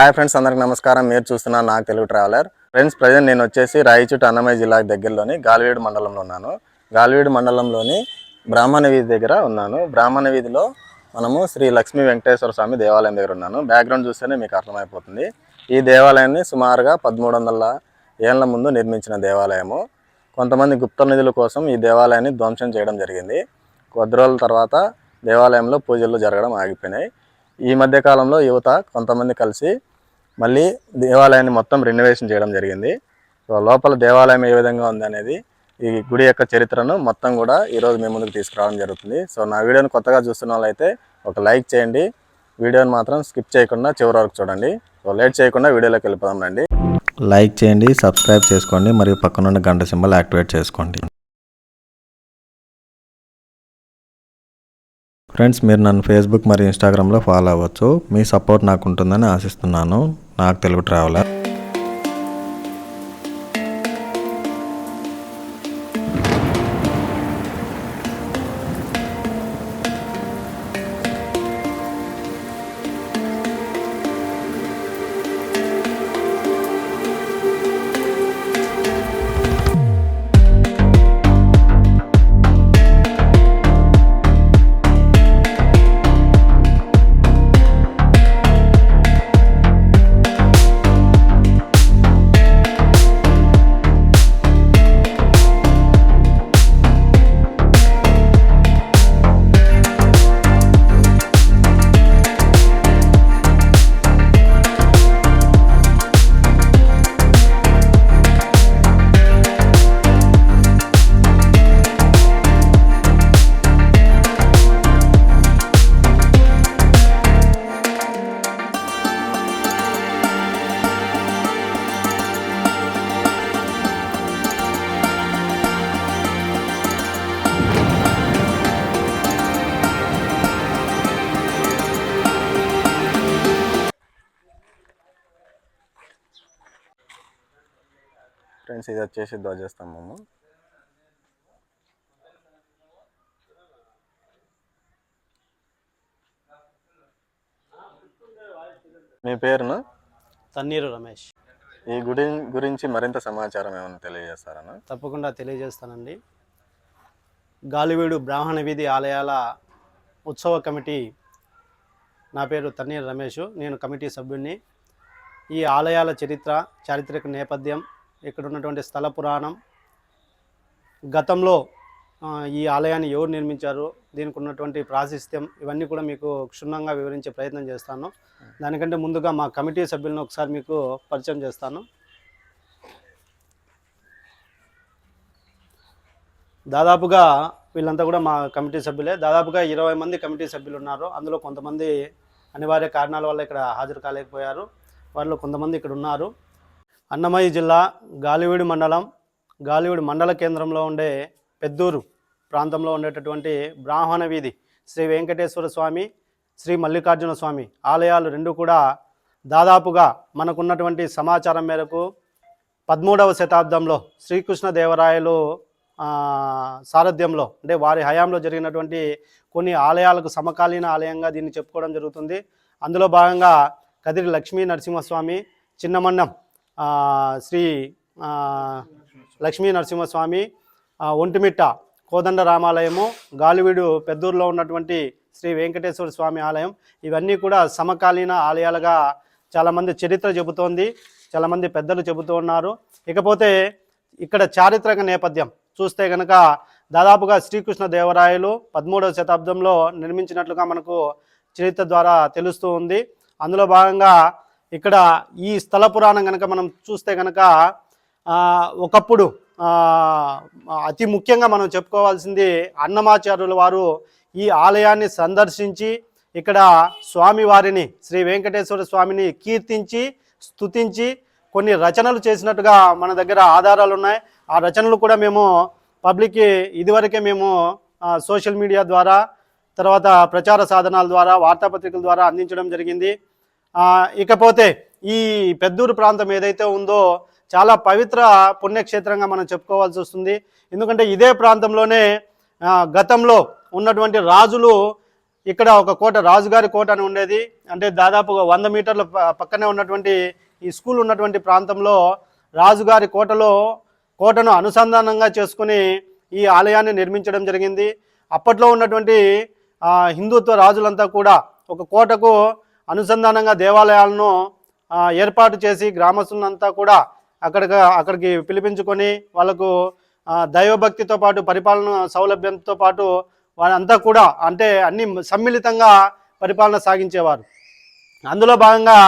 Hi friends అందరికి నమస్కారం. మీరు చూస్తున్నా నాకు తెలుగు ట్రావెలర్. ఫ్రెండ్స్ ప్రజెంట్ నేను వచ్చేసి రాయచూట్ అన్నమయ్య జిల్లా దగ్గరలోని గాలివీడు మండలంలో ఉన్నాను. గాలివీడు మండలంలోని బ్రాహ్మణ వీధి దగ్గర ఉన్నాను. బ్రాహ్మణ వీధిలో మనము శ్రీ లక్ష్మీ వెంకటేశ్వర స్వామి దేవాలయం దగ్గర ఉన్నాను. బ్యాక్గ్రౌండ్ చూస్తేనే మీకు అర్థమైపోతుంది. ఈ దేవాలయాన్ని సుమారుగా పదమూడు వందల ఏళ్ళ ముందు నిర్మించిన దేవాలయము. కొంతమంది గుప్త నిధుల కోసం ఈ దేవాలయాన్ని ధ్వంసం చేయడం జరిగింది. కొద్ది రోజుల తర్వాత దేవాలయంలో పూజలు జరగడం ఆగిపోయినాయి. ఈ మధ్యకాలంలో యువత కొంతమంది కలిసి మళ్ళీ దేవాలయాన్ని మొత్తం రెనోవేషన్ చేయడం జరిగింది. సో లోపల దేవాలయం ఏ విధంగా ఉంది అనేది ఈ గుడి యొక్క చరిత్రను మొత్తం కూడా ఈరోజు మీ ముందుకు తీసుకురావడం జరుగుతుంది. సో నా వీడియోని కొత్తగా చూస్తున్న వాళ్ళైతే ఒక లైక్ చేయండి. వీడియోని మాత్రం స్కిప్ చేయకుండా చివరి వరకు చూడండి. సో లేట్ చేయకుండా వీడియోలోకి వెళ్ళిపోదాం రండి. లైక్ చేయండి సబ్స్క్రైబ్ చేసుకోండి మరియు పక్కనున్న గంట సింబల్ యాక్టివేట్ చేసుకోండి. ఫ్రెండ్స్ మీరు నన్ను ఫేస్బుక్ మరియు ఇన్స్టాగ్రామ్లో ఫాలో అవ్వచ్చు. మీ సపోర్ట్ నాకు ఉంటుందని ఆశిస్తున్నాను. నాకు తెలుగు ట్రావెలర్ ఫ్రెండ్స్ ఇది వచ్చేసి ధ్వజస్తంభము మీ పేరును? తన్నీరు రమేష్. ఈ గుడి గురించి మరింత సమాచారం ఏమైనా తెలియజేస్తారనా? తప్పకుండా తెలియజేస్తానండి. గాలివీడు బ్రాహ్మణ వీధి ఆలయాల ఉత్సవ కమిటీ నా పేరు తన్నీరు రమేష్. నేను కమిటీ సభ్యుడిని ఈ ఆలయాల చరిత్ర చారిత్రక నేపథ్యం ఇక్కడ ఉన్నటువంటి స్థల పురాణం. గతంలో ఈ ఆలయాన్ని ఎవరు నిర్మించారు దీనికి ఉన్నటువంటి ప్రాశస్త్యం ఇవన్నీ కూడా మీకు క్షుణ్ణంగా వివరించే ప్రయత్నం చేస్తాను. దానికంటే ముందుగా మా కమిటీ సభ్యులను ఒకసారి మీకు పరిచయం చేస్తాను. దాదాపుగా వీళ్ళంతా కూడా మా కమిటీ సభ్యులే. దాదాపుగా ఇరవై మంది కమిటీ సభ్యులు ఉన్నారు. అందులో కొంతమంది అనివార్య కారణాల వల్ల ఇక్కడ హాజరు కాలేకపోయారు. వారిలో కొంతమంది ఇక్కడ ఉన్నారు. అన్నమయ్య జిల్లా గాలివీడు మండలం గాలివీడు మండల కేంద్రంలో ఉండే పెద్దూరు ప్రాంతంలో ఉండేటటువంటి బ్రాహ్మణ వీధి శ్రీ వెంకటేశ్వర స్వామి శ్రీ మల్లికార్జున స్వామి ఆలయాలు రెండు కూడా దాదాపుగా మనకున్నటువంటి సమాచారం మేరకు పదమూడవ శతాబ్దంలో శ్రీకృష్ణదేవరాయలు సారథ్యంలో అంటే వారి హయాంలో జరిగినటువంటి కొన్ని ఆలయాలకు సమకాలీన ఆలయంగా దీన్ని చెప్పుకోవడం జరుగుతుంది. అందులో భాగంగా కదిరి లక్ష్మీ నరసింహస్వామి చిన్నమన్నం శ్రీ లక్ష్మీ నరసింహస్వామి ఒంటిమిట్ట కోదండ రామాలయము గాలివీడు పెద్దూరులో ఉన్నటువంటి శ్రీ వెంకటేశ్వర స్వామి ఆలయం ఇవన్నీ కూడా సమకాలీన ఆలయాలుగా చాలామంది చరిత్ర చెబుతోంది చాలామంది పెద్దలు చెబుతూ ఉన్నారు. ఇకపోతే ఇక్కడ చారిత్రక నేపథ్యం చూస్తే కనుక దాదాపుగా శ్రీకృష్ణ దేవరాయలు పదమూడవ శతాబ్దంలో నిర్మించినట్లుగా మనకు చరిత్ర ద్వారా తెలుస్తూ ఉంది. అందులో భాగంగా ఇక్కడ ఈ స్థల పురాణం కనుక మనం చూస్తే కనుక ఒకప్పుడు అతి ముఖ్యంగా మనం చెప్పుకోవాల్సింది అన్నమాచార్యుల వారు ఈ ఆలయాన్ని సందర్శించి ఇక్కడ స్వామివారిని శ్రీ వెంకటేశ్వర స్వామిని కీర్తించి స్తుతించి కొన్ని రచనలు చేసినట్టుగా మన దగ్గర ఆధారాలు ఉన్నాయి. ఆ రచనలు కూడా మేము పబ్లిక్కి ఇదివరకే మేము సోషల్ మీడియా ద్వారా తర్వాత ప్రచార సాధనాల ద్వారా వార్తాపత్రికల ద్వారా అందించడం జరిగింది. ఇకపోతే ఈ పెద్దూరు ప్రాంతం ఏదైతే ఉందో చాలా పవిత్ర పుణ్యక్షేత్రంగా మనం చెప్పుకోవాల్సి వస్తుంది. ఎందుకంటే ఇదే ప్రాంతంలోనే గతంలో ఉన్నటువంటి రాజులు ఇక్కడ ఒక కోట రాజుగారి కోట అని ఉండేది. అంటే దాదాపుగా వంద మీటర్ల పక్కనే ఉన్నటువంటి ఈ స్కూల్ ఉన్నటువంటి ప్రాంతంలో రాజుగారి కోటలో కోటను అనుసంధానంగా చేసుకుని ఈ ఆలయాన్ని నిర్మించడం జరిగింది. అప్పట్లో ఉన్నటువంటి హిందుత్వ రాజులంతా కూడా ఒక కోటకు అనుసంధానంగా దేవాలయాలను ఏర్పాటు చేసి గ్రామస్తులంతా కూడా అక్కడికి అక్కడికి పిలిపించుకొని వాళ్ళకు దైవభక్తితో పాటు పరిపాలన సౌలభ్యంతో పాటు వాళ్ళంతా కూడా అంటే అన్ని సమ్మిళితంగా పరిపాలన సాగించేవారు. అందులో భాగంగా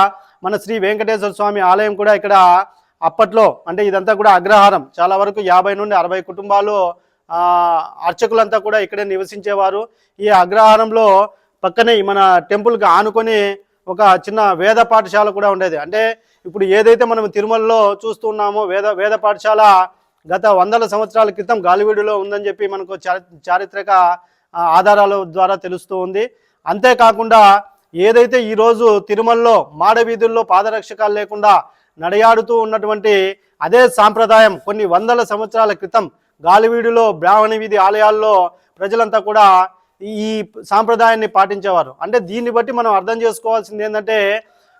మన శ్రీ వెంకటేశ్వర స్వామి ఆలయం కూడా ఇక్కడ అప్పట్లో అంటే ఇదంతా కూడా అగ్రహారం. చాలా వరకు యాభై నుండి అరవై కుటుంబాలు అర్చకులంతా కూడా ఇక్కడే నివసించేవారు. ఈ అగ్రహారంలో పక్కనే మన టెంపుల్కి ఆనుకొని ఒక చిన్న వేద పాఠశాల కూడా ఉండేది. అంటే ఇప్పుడు ఏదైతే మనం తిరుమలలో చూస్తున్నామో వేద వేద పాఠశాల గత వందల సంవత్సరాల క్రితం గాలివీడులో ఉందని చెప్పి మనకు చారి- చారిత్రక ఆధారాల ద్వారా తెలుస్తూ ఉంది. అంతేకాకుండా ఏదైతే ఈరోజు తిరుమలలో మాడవీధుల్లో పాదరక్షకాలు లేకుండా నడయాడుతూ ఉన్నటువంటి అదే సాంప్రదాయం కొన్ని వందల సంవత్సరాల క్రితం గాలివీడులో బ్రాహ్మణ వీధి ఆలయాల్లో ప్రజలంతా కూడా ఈ సాంప్రదాయాన్ని పాటించేవారు. అంటే దీన్ని బట్టి మనం అర్థం చేసుకోవాల్సింది ఏంటంటే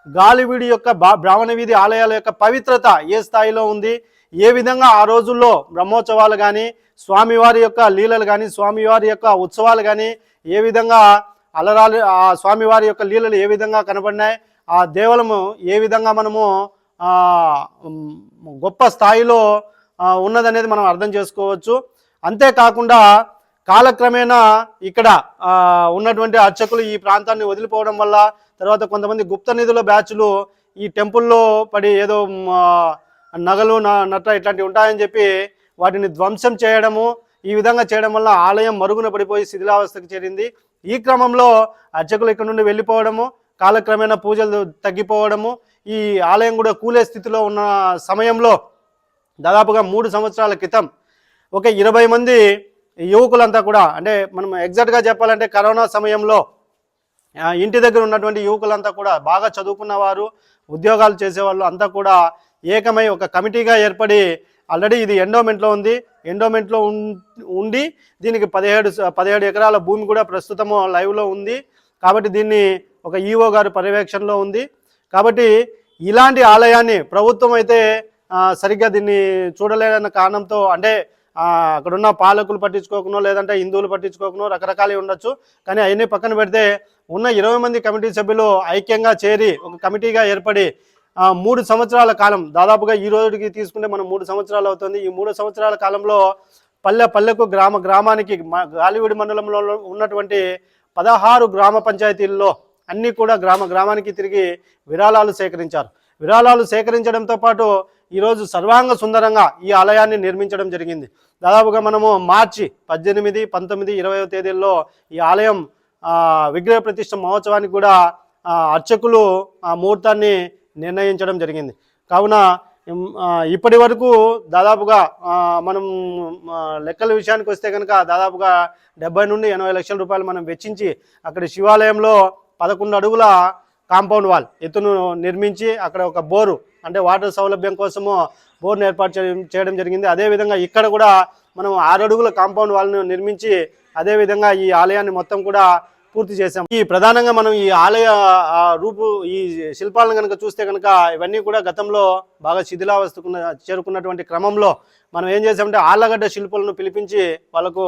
గాలివీడి యొక్క బ్రాహ్మణ వీధి ఆలయాల యొక్క పవిత్రత ఏ స్థాయిలో ఉంది? ఏ విధంగా ఆ రోజుల్లో బ్రహ్మోత్సవాలు కానీ స్వామివారి యొక్క లీలలు కానీ స్వామివారి యొక్క ఉత్సవాలు కానీ ఏ విధంగా అలరాలు ఆ స్వామివారి యొక్క లీలలు ఏ విధంగా కనబడినాయి? ఆ దేవలము ఏ విధంగా మనము గొప్ప స్థాయిలో ఉన్నదనేది మనం అర్థం చేసుకోవచ్చు. అంతేకాకుండా కాలక్రమేణా ఇక్కడ ఉన్నటువంటి అర్చకులు ఈ ప్రాంతాన్ని వదిలిపోవడం వల్ల తర్వాత కొంతమంది గుప్త నిధుల బ్యాచ్లు ఈ టెంపుల్లో పడి ఏదో నగలు న- నట్ట ఇట్లాంటివి ఉంటాయని చెప్పి వాటిని ధ్వంసం చేయడము ఈ విధంగా చేయడం వల్ల ఆలయం మరుగున పడిపోయి శిథిలావస్థకు చేరింది. ఈ క్రమంలో అర్చకులు ఇక్కడ నుండి వెళ్ళిపోవడము కాలక్రమేణా పూజలు తగ్గిపోవడము ఈ ఆలయం కూడా కూలే స్థితిలో ఉన్న సమయంలో దాదాపుగా మూడు సంవత్సరాల క్రితం ఒక ఇరవై మంది యువకులంతా కూడా అంటే మనం ఎగ్జాక్ట్గా చెప్పాలంటే కరోనా సమయంలో ఇంటి దగ్గర ఉన్నటువంటి యువకులంతా కూడా బాగా చదువుకున్న వారు ఉద్యోగాలు చేసేవాళ్ళు అంతా కూడా ఏకమై ఒక కమిటీగా ఏర్పడి ఆల్రెడీ ఇది ఎండోమెంట్లో ఉంది. ఎండోమెంట్లో ఉం- ఉండి దీనికి పదిహేడు పదిహేడు ఎకరాల భూమి కూడా ప్రస్తుతము లైవ్లో ఉంది. కాబట్టి దీన్ని ఒక ఈఓ గారు పర్యవేక్షణలో ఉంది. కాబట్టి ఇలాంటి ఆలయాన్ని ప్రభుత్వం అయితే సరిగ్గా దీన్ని చూడలేదన్న కారణంతో అంటే అక్కడున్న పాలకులు పట్టించుకోకనో లేదంటే హిందువులు పట్టించుకోకనో రకరకాలు ఉండొచ్చు. కానీ అవన్నీ పక్కన పెడితే ఉన్న ఇరవై మంది కమిటీ సభ్యులు ఐక్యంగా చేరి ఒక కమిటీగా ఏర్పడి మూడు సంవత్సరాల కాలం దాదాపుగా ఈ రోజుకి తీసుకుంటే మనం మూడు సంవత్సరాలు అవుతుంది. ఈ మూడు సంవత్సరాల కాలంలో పల్లె పల్లెకు గ్రామ గ్రామానికి గాలివుడి గాలివీడి మండలంలో ఉన్నటువంటి పదహారు గ్రామ పంచాయతీల్లో అన్నీ కూడా గ్రామ గ్రామానికి తిరిగి విరాళాలు సేకరించారు. విరాళాలు సేకరించడంతో పాటు ఈరోజు సర్వాంగ సుందరంగా ఈ ఆలయాన్ని నిర్మించడం జరిగింది. దాదాపుగా మనము మార్చి పద్దెనిమిది పంతొమ్మిది ఇరవై తేదీల్లో ఈ ఆలయం విగ్రహ ప్రతిష్ట మహోత్సవానికి కూడా అర్చకులు ఆ ముహూర్తాన్ని నిర్ణయించడం జరిగింది. కావున ఇప్పటి వరకు దాదాపుగా మనం లెక్కల విషయానికి వస్తే కనుక దాదాపుగా డెబ్బై నుండి ఎనభై లక్షల రూపాయలు మనం వెచ్చించి అక్కడ శివాలయంలో పదకొండు అడుగుల కాంపౌండ్ వాల్ ఎత్తును నిర్మించి అక్కడ ఒక బోరు అంటే వాటర్ సౌలభ్యం కోసము బోర్ను ఏర్పాటు చేయడం చేయడం జరిగింది. అదేవిధంగా ఇక్కడ కూడా మనం ఆరు అడుగుల కాంపౌండ్ వాల్ను నిర్మించి అదేవిధంగా ఈ ఆలయాన్ని మొత్తం కూడా పూర్తి చేశాం. ఈ ప్రధానంగా మనం ఈ ఆలయ రూపు ఈ శిల్పాలను కనుక చూస్తే కనుక ఇవన్నీ కూడా గతంలో బాగా శిథిలావస్థకున్న చేరుకున్నటువంటి క్రమంలో మనం ఏం చేసామంటే ఆళ్ళగడ్డ శిల్పులను పిలిపించి వాళ్ళకు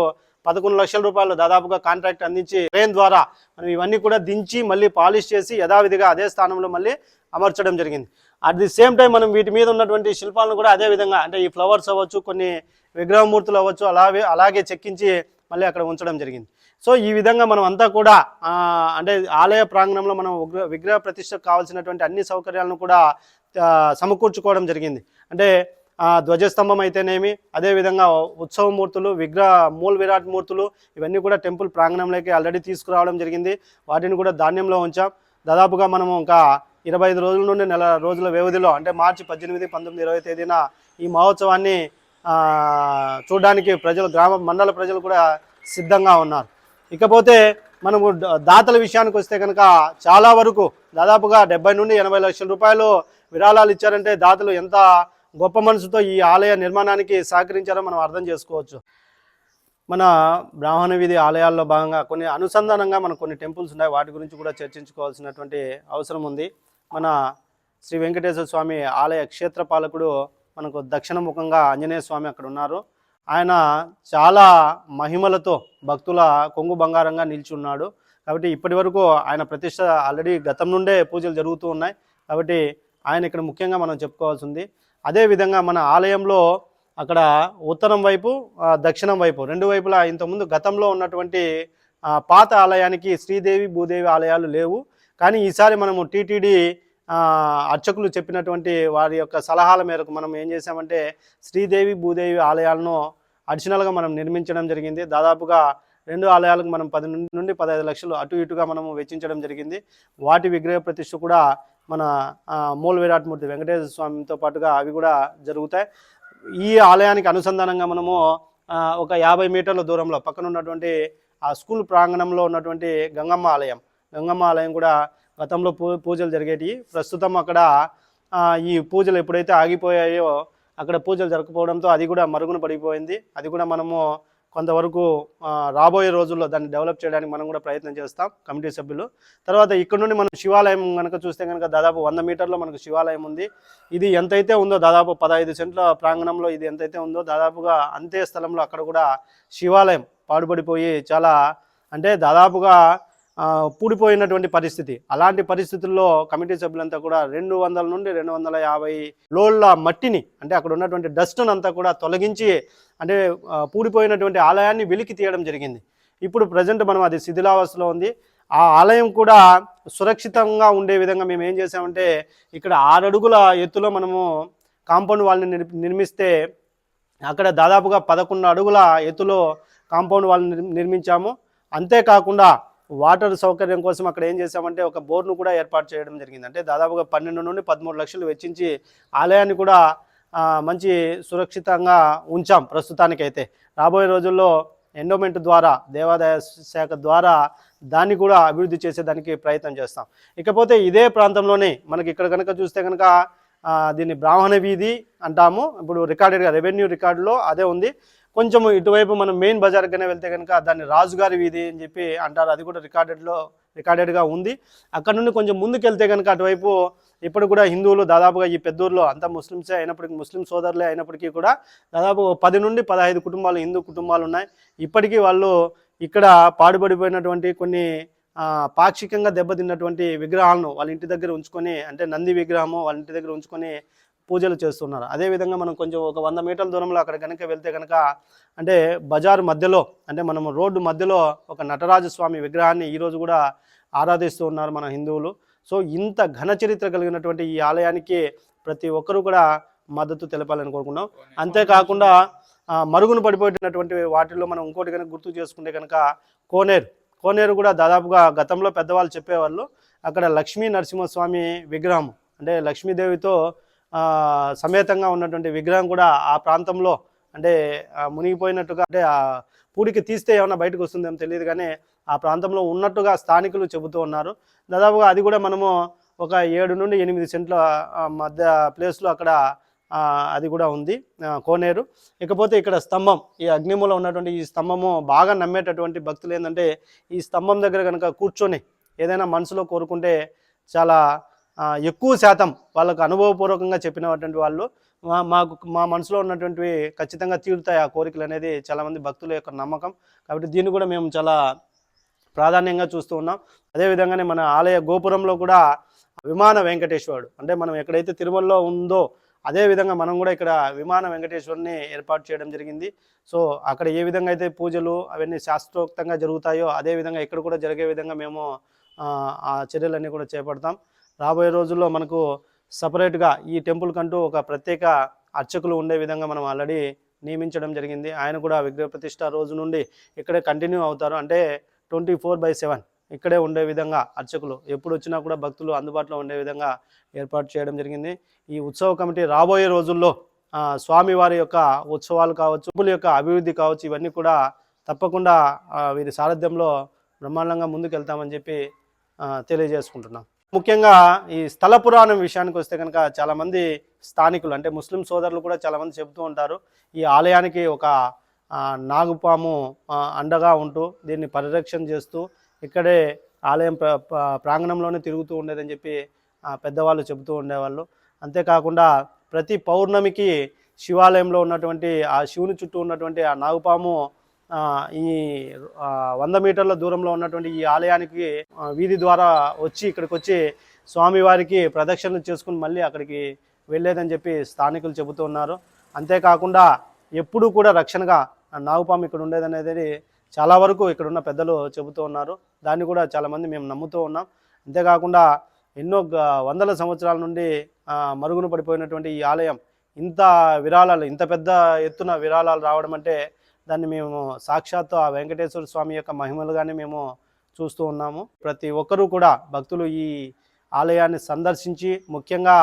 పదకొండు లక్షల రూపాయలు దాదాపుగా కాంట్రాక్ట్ అందించి ట్రైన్ ద్వారా మనం ఇవన్నీ కూడా దించి మళ్ళీ పాలిష్ చేసి యథావిధిగా అదే స్థానంలో మళ్ళీ అమర్చడం జరిగింది. అట్ ది సేమ్ టైం మనం వీటి మీద ఉన్నటువంటి శిల్పాలను కూడా అదే విధంగా అంటే ఈ ఫ్లవర్స్ అవ్వచ్చు కొన్ని విగ్రహమూర్తులు అవ్వచ్చు అలాగే అలాగే చెక్కించి మళ్ళీ అక్కడ ఉంచడం జరిగింది. సో ఈ విధంగా మనం అంతా కూడా అంటే ఆలయ ప్రాంగణంలో మనం విగ్రహ ప్రతిష్టకు కావాల్సినటువంటి అన్ని సౌకర్యాలను కూడా సమకూర్చుకోవడం జరిగింది. అంటే ధ్వజస్తంభం అయితేనేమి అదేవిధంగా ఉత్సవ మూర్తులు విగ్రహ మూల విరాట్ మూర్తులు ఇవన్నీ కూడా టెంపుల్ ప్రాంగణంలోకి ఆల్రెడీ తీసుకురావడం జరిగింది. వాటిని కూడా ధాన్యంలో ఉంచాం. దాదాపుగా మనము ఇంకా ఇరవై ఐదు రోజుల నుండి నెల రోజుల వ్యవధిలో అంటే మార్చి పద్దెనిమిది పంతొమ్మిది ఇరవై తేదీన ఈ మహోత్సవాన్ని చూడడానికి ప్రజలు గ్రామ మండల ప్రజలు కూడా సిద్ధంగా ఉన్నారు. ఇకపోతే మనము దాతల విషయానికి వస్తే కనుక చాలా వరకు దాదాపుగా డెబ్బై నుండి ఎనభై లక్షల రూపాయలు విరాళాలు ఇచ్చారంటే దాతలు ఎంత గొప్ప మనసుతో ఈ ఆలయ నిర్మాణానికి సహకరించారో మనం అర్థం చేసుకోవచ్చు. మన బ్రాహ్మణ వీధి ఆలయాల్లో భాగంగా కొన్ని అనుసంధానంగా మనకు కొన్ని టెంపుల్స్ ఉన్నాయి. వాటి గురించి కూడా చర్చించుకోవాల్సినటువంటి అవసరం ఉంది. మన శ్రీ వెంకటేశ్వర స్వామి ఆలయ క్షేత్రపాలకుడు మనకు దక్షిణ ముఖంగా ఆంజనేయ స్వామి అక్కడ ఉన్నారు. ఆయన చాలా మహిమలతో భక్తుల కొంగు బంగారంగా నిలిచి ఉన్నాడు. కాబట్టి ఇప్పటి వరకు ఆయన ప్రతిష్ట ఆల్రెడీ గతం నుండే పూజలు జరుగుతూ ఉన్నాయి. కాబట్టి ఆయన ఇక్కడ ముఖ్యంగా మనం చెప్పుకోవాల్సింది అదేవిధంగా మన ఆలయంలో అక్కడ ఉత్తరం వైపు దక్షిణం వైపు రెండు వైపులా ఇంతకుముందు గతంలో ఉన్నటువంటి పాత ఆలయానికి శ్రీదేవి భూదేవి ఆలయాలు లేవు. కానీ ఈసారి మనము టీటీడీ అర్చకులు చెప్పినటువంటి వారి యొక్క సలహాల మేరకు మనం ఏం చేసామంటే శ్రీదేవి భూదేవి ఆలయాలను అడిషనల్గా మనం నిర్మించడం జరిగింది. దాదాపుగా రెండు ఆలయాలకు మనం పది నుండి పదహైదు లక్షలు అటు ఇటుగా మనము వెచ్చించడం జరిగింది. వాటి విగ్రహ ప్రతిష్ఠ కూడా మన మూల విరాట్మూర్తి వెంకటేశ్వర స్వామితో పాటుగా అవి కూడా జరుగుతాయి. ఈ ఆలయానికి అనుసంధానంగా మనము ఒక యాభై మీటర్ల దూరంలో పక్కన ఉన్నటువంటి ఆ స్కూల్ ప్రాంగణంలో ఉన్నటువంటి గంగమ్మ ఆలయం. గంగమ్మ ఆలయం కూడా గతంలో పూ పూజలు జరిగేటివి ప్రస్తుతం అక్కడ ఈ పూజలు ఎప్పుడైతే ఆగిపోయాయో అక్కడ పూజలు జరగకపోవడంతో అది కూడా మరుగున పడిపోయింది. అది కూడా మనము కొంతవరకు రాబోయే రోజుల్లో దాన్ని డెవలప్ చేయడానికి మనం కూడా ప్రయత్నం చేస్తాం కమిటీ సభ్యులు. తర్వాత ఇక్కడ నుండి మనం శివాలయం కనుక చూస్తే కనుక దాదాపు వంద మీటర్లో మనకు శివాలయం ఉంది. ఇది ఎంతైతే ఉందో దాదాపు పదహైదు సెంట్ల ప్రాంగణంలో ఇది ఎంతైతే ఉందో దాదాపుగా అంతే స్థలంలో అక్కడ కూడా శివాలయం పాడుపడిపోయి చాలా అంటే దాదాపుగా పూడిపోయినటువంటి పరిస్థితి. అలాంటి పరిస్థితుల్లో కమిటీ సభ్యులంతా కూడా రెండు వందల నుండి రెండు వందల యాభై లోళ్ళ మట్టిని అంటే అక్కడ ఉన్నటువంటి డస్ట్ను అంతా కూడా తొలగించి అంటే పూడిపోయినటువంటి ఆలయాన్ని వెలికి తీయడం జరిగింది. ఇప్పుడు ప్రజెంట్ మనం అది శిథిలావస్థలో ఉంది. ఆ ఆలయం కూడా సురక్షితంగా ఉండే విధంగా మేము ఏం చేసామంటే ఇక్కడ ఆరడుగుల ఎత్తులో మనము కాంపౌండ్ వాళ్ళని నిర్మిస్తే అక్కడ దాదాపుగా పదకొండు అడుగుల ఎత్తులో కాంపౌండ్ వాళ్ళని నిర్మించాము. అంతేకాకుండా వాటర్ సౌకర్యం కోసం అక్కడ ఏం చేసామంటే ఒక బోర్ను కూడా ఏర్పాటు చేయడం జరిగింది. అంటే దాదాపుగా పన్నెండు నుండి పదమూడు లక్షలు వెచ్చించి ఆలయాన్ని కూడా మంచి సురక్షితంగా ఉంచాం ప్రస్తుతానికైతే. రాబోయే రోజుల్లో ఎండోమెంట్ ద్వారా దేవాదాయ శాఖ ద్వారా దాన్ని కూడా అభివృద్ధి చేసేదానికి ప్రయత్నం చేస్తాం. ఇకపోతే ఇదే ప్రాంతంలోనే మనకి ఇక్కడ కనుక చూస్తే కనుక దీన్ని బ్రాహ్మణ వీధి అంటాము. ఇప్పుడు రికార్డెడ్గా రెవెన్యూ రికార్డులో అదే ఉంది. కొంచెం ఇటువైపు మనం మెయిన్ బజార్గానే వెళ్తే కనుక దాన్ని రాజుగారి వీధి అని చెప్పి అంటారు. అది కూడా రికార్డెడ్లో రికార్డెడ్గా ఉంది. అక్కడ నుండి కొంచెం ముందుకు వెళ్తే కనుక అటువైపు ఇప్పుడు కూడా హిందువులు దాదాపుగా ఈ పెద్దూరులో అంతా ముస్లిమ్సే అయినప్పటికీ ముస్లిం సోదరులే అయినప్పటికీ కూడా దాదాపు పది నుండి పదహైదు కుటుంబాలు హిందూ కుటుంబాలు ఉన్నాయి. ఇప్పటికీ వాళ్ళు ఇక్కడ పాడుపడిపోయినటువంటి కొన్ని పాక్షికంగా దెబ్బతిన్నటువంటి విగ్రహాలను వాళ్ళ ఇంటి దగ్గర ఉంచుకొని అంటే నంది విగ్రహము వాళ్ళ ఇంటి దగ్గర ఉంచుకొని పూజలు చేస్తున్నారు. అదేవిధంగా మనం కొంచెం ఒక వంద మీటర్ల దూరంలో అక్కడ కనుక వెళ్తే కనుక అంటే బజార్ మధ్యలో అంటే మనం రోడ్డు మధ్యలో ఒక నటరాజ స్వామి విగ్రహాన్ని ఈరోజు కూడా ఆరాధిస్తూ ఉన్నారు మన హిందువులు. సో ఇంత ఘన చరిత్ర కలిగినటువంటి ఈ ఆలయానికి ప్రతి ఒక్కరూ కూడా మద్దతు తెలపాలని కోరుకున్నాం అంతేకాకుండా మరుగున పడిపోయినటువంటి వాటిల్లో మనం ఇంకోటి కనుక గుర్తు చేసుకుంటే కనుక కోనేరు. కోనేరు కూడా దాదాపుగా గతంలో పెద్దవాళ్ళు చెప్పేవాళ్ళు అక్కడ లక్ష్మీ నరసింహస్వామి విగ్రహం అంటే లక్ష్మీదేవితో సమేతంగా ఉన్నటువంటి విగ్రహం కూడా ఆ ప్రాంతంలో అంటే మునిగిపోయినట్టుగా అంటే ఆ పూడికి తీస్తే ఏమైనా బయటకు వస్తుందేమో తెలియదు కానీ ఆ ప్రాంతంలో ఉన్నట్టుగా స్థానికులు చెబుతూ ఉన్నారు. దాదాపుగా అది కూడా మనము ఒక ఏడు నుండి ఎనిమిది సెంట్ల మధ్య ప్లేస్లో అక్కడ అది కూడా ఉంది కోనేరు. ఇకపోతే ఇక్కడ స్తంభం ఈ అగ్నిమూల ఉన్నటువంటి ఈ స్తంభము బాగా నమ్మేటటువంటి భక్తులు ఏంటంటే ఈ స్తంభం దగ్గర కనుక కూర్చొని ఏదైనా మనసులో కోరుకుంటే చాలా ఎక్కువ శాతం వాళ్ళకు అనుభవపూర్వకంగా చెప్పినటువంటి వాళ్ళు మాకు మా మనసులో ఉన్నటువంటివి ఖచ్చితంగా తీరుతాయి ఆ కోరికలు అనేది చాలామంది భక్తుల యొక్క నమ్మకం. కాబట్టి దీన్ని కూడా మేము చాలా ప్రాధాన్యంగా చూస్తూ ఉన్నాం. అదేవిధంగానే మన ఆలయ గోపురంలో కూడా విమాన వెంకటేశ్వరుడు అంటే మనం ఎక్కడైతే తిరుమలలో ఉందో అదేవిధంగా మనం కూడా ఇక్కడ విమాన వెంకటేశ్వరుని ఏర్పాటు చేయడం జరిగింది. సో అక్కడ ఏ విధంగా అయితే పూజలు అవన్నీ శాస్త్రోక్తంగా జరుగుతాయో అదే విధంగా ఇక్కడ కూడా జరిగే విధంగా మేము ఆ చర్యలన్నీ కూడా చేపడతాం. రాబోయే రోజుల్లో మనకు సపరేట్గా ఈ టెంపుల్ కంటూ ఒక ప్రత్యేక అర్చకులు ఉండే విధంగా మనం ఆల్రెడీ నియమించడం జరిగింది. ఆయన కూడా విగ్రహ ప్రతిష్ట రోజు నుండి ఇక్కడే కంటిన్యూ అవుతారు. అంటే ట్వంటీ ఫోర్ బై సెవెన్ ఇక్కడే ఉండే విధంగా అర్చకులు ఎప్పుడు వచ్చినా కూడా భక్తులు అందుబాటులో ఉండే విధంగా ఏర్పాటు చేయడం జరిగింది. ఈ ఉత్సవ కమిటీ రాబోయే రోజుల్లో స్వామివారి యొక్క ఉత్సవాలు కావచ్చు టెంపుల్ యొక్క అభివృద్ధి కావచ్చు ఇవన్నీ కూడా తప్పకుండా వీరి సారథ్యంలో బ్రహ్మాండంగా ముందుకెళ్తామని చెప్పి తెలియజేసుకుంటున్నాం. ముఖ్యంగా ఈ స్థల పురాణం విషయానికి వస్తే కనుక చాలామంది స్థానికులు అంటే ముస్లిం సోదరులు కూడా చాలామంది చెబుతూ ఉంటారు. ఈ ఆలయానికి ఒక నాగుపాము అండగా ఉంటూ దీన్ని పరిరక్షణ చేస్తూ ఇక్కడే ఆలయం ప్రాంగణంలోనే తిరుగుతూ ఉండేదని చెప్పి పెద్దవాళ్ళు చెబుతూ ఉండేవాళ్ళు. అంతేకాకుండా ప్రతి పౌర్ణమికి శివాలయంలో ఉన్నటువంటి ఆ శివుని చుట్టూ ఉన్నటువంటి ఆ నాగుపాము ఈ వంద మీటర్ల దూరంలో ఉన్నటువంటి ఈ ఆలయానికి వీధి ద్వారా వచ్చి ఇక్కడికి వచ్చి స్వామివారికి ప్రదక్షిణలు చేసుకుని మళ్ళీ అక్కడికి వెళ్ళేదని చెప్పి స్థానికులు చెబుతూ ఉన్నారు. అంతేకాకుండా ఎప్పుడూ కూడా రక్షణగా నాగుపాము ఇక్కడ ఉండేదనేది చాలా వరకు ఇక్కడ ఉన్న పెద్దలు చెబుతూ ఉన్నారు. దాన్ని కూడా చాలామంది మేము నమ్ముతూ ఉన్నాం. అంతేకాకుండా ఎన్నో వందల సంవత్సరాల నుండి మరుగున పడిపోయినటువంటి ఈ ఆలయం ఇంత విరాళాలు ఇంత పెద్ద ఎత్తున విరాళాలు రావడం అంటే దాన్ని మేము సాక్షాత్తు ఆ వెంకటేశ్వర స్వామి యొక్క మహిమలుగానే మేము చూస్తూ ఉన్నాము. ప్రతి ఒక్కరూ కూడా భక్తులు ఈ ఆలయాన్ని సందర్శించి ముఖ్యంగా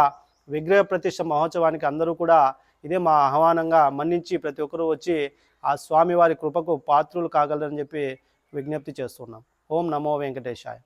విగ్రహ ప్రతిష్ట మహోత్సవానికి అందరూ కూడా ఇదే మా ఆహ్వానంగా మన్నించి ప్రతి ఒక్కరూ వచ్చి ఆ స్వామివారి కృపకు పాత్రులు కాగలరని చెప్పి విజ్ఞప్తి చేస్తున్నాం ఓం నమో వెంకటేశాయ.